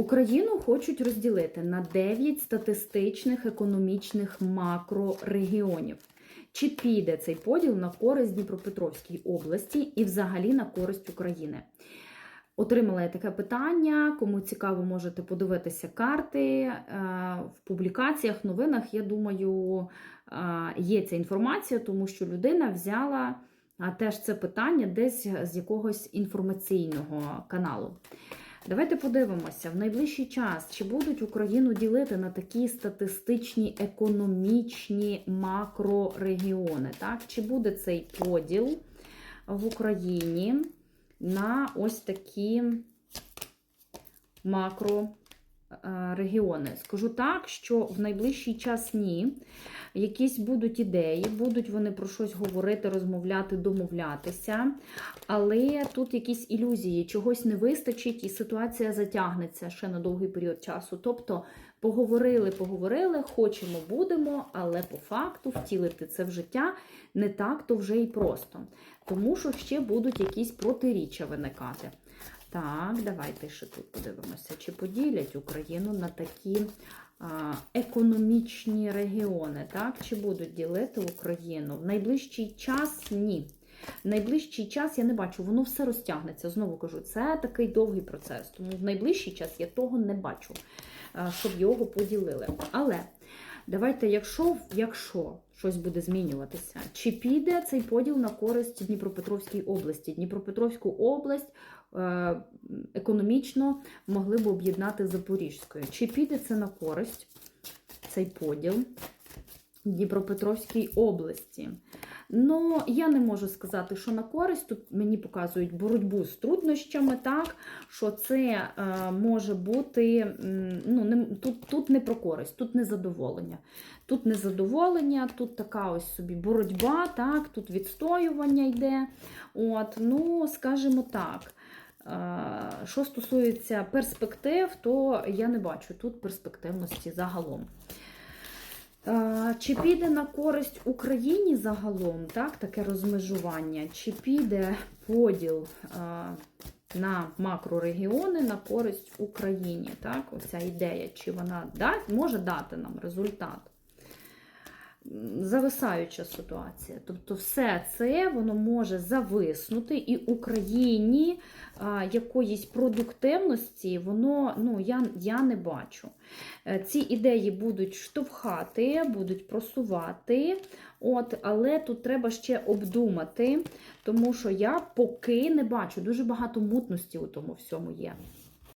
Україну хочуть розділити на 9 статистичних економічних макрорегіонів. Чи піде цей поділ на користь Дніпропетровській області і взагалі на користь України? Отримала я таке питання. Кому цікаво, можете подивитися карти е, в публікаціях, новинах. Я думаю, е, є ця інформація, тому що людина взяла е, теж це питання десь з якогось інформаційного каналу. Давайте подивимося в найближчий час, чи будуть Україну ділити на такі статистичні економічні макрорегіони. Так? Чи буде цей поділ в Україні на ось такі макрорегіони? Скажу так, що в найближчий час ні. Якісь будуть ідеї, будуть вони про щось говорити, розмовляти, домовлятися. Але тут якісь ілюзії, чогось не вистачить, і ситуація затягнеться ще на довгий період часу. Тобто поговорили, поговорили, хочемо, будемо, але по факту втілити це в життя не так то вже і просто. Тому що ще будуть якісь протиріччя виникати. Так, давайте ще тут подивимося, чи поділять Україну на такі а, економічні регіони, так? Чи будуть ділити Україну? В найближчий час ні. В найближчий час я не бачу, воно все розтягнеться. Знову кажу, це такий довгий процес. Тому в найближчий час я того не бачу, щоб його поділили. Але давайте, якщо, якщо щось буде змінюватися, чи піде цей поділ на користь Дніпропетровській області? Дніпропетровську область е, економічно могли б об'єднати Запорізькою. Чи піде це на користь, цей поділ Дніпропетровській області? Ну, я не можу сказати, що на користь. Тут мені показують боротьбу з труднощами, так, що це е, може бути, ну, не, тут, тут не про користь, тут не задоволення. Тут незадоволення, тут така ось собі боротьба, так, тут відстоювання йде. От, Ну, скажімо так. Е, Що стосується перспектив, то я не бачу тут перспективності загалом. Чи піде на користь Україні загалом, так, таке розмежування, чи піде поділ на макрорегіони на користь Україні? Так, Оця ідея, чи вона дасть, може дати нам результат? Зависаюча ситуація. Тобто, все це воно може зависнути, і Україні а, якоїсь продуктивності воно ну, я, я не бачу. Е, Ці ідеї будуть штовхати, будуть просувати, от, але тут треба ще обдумати, тому що я поки не бачу, дуже багато мутності у тому всьому є.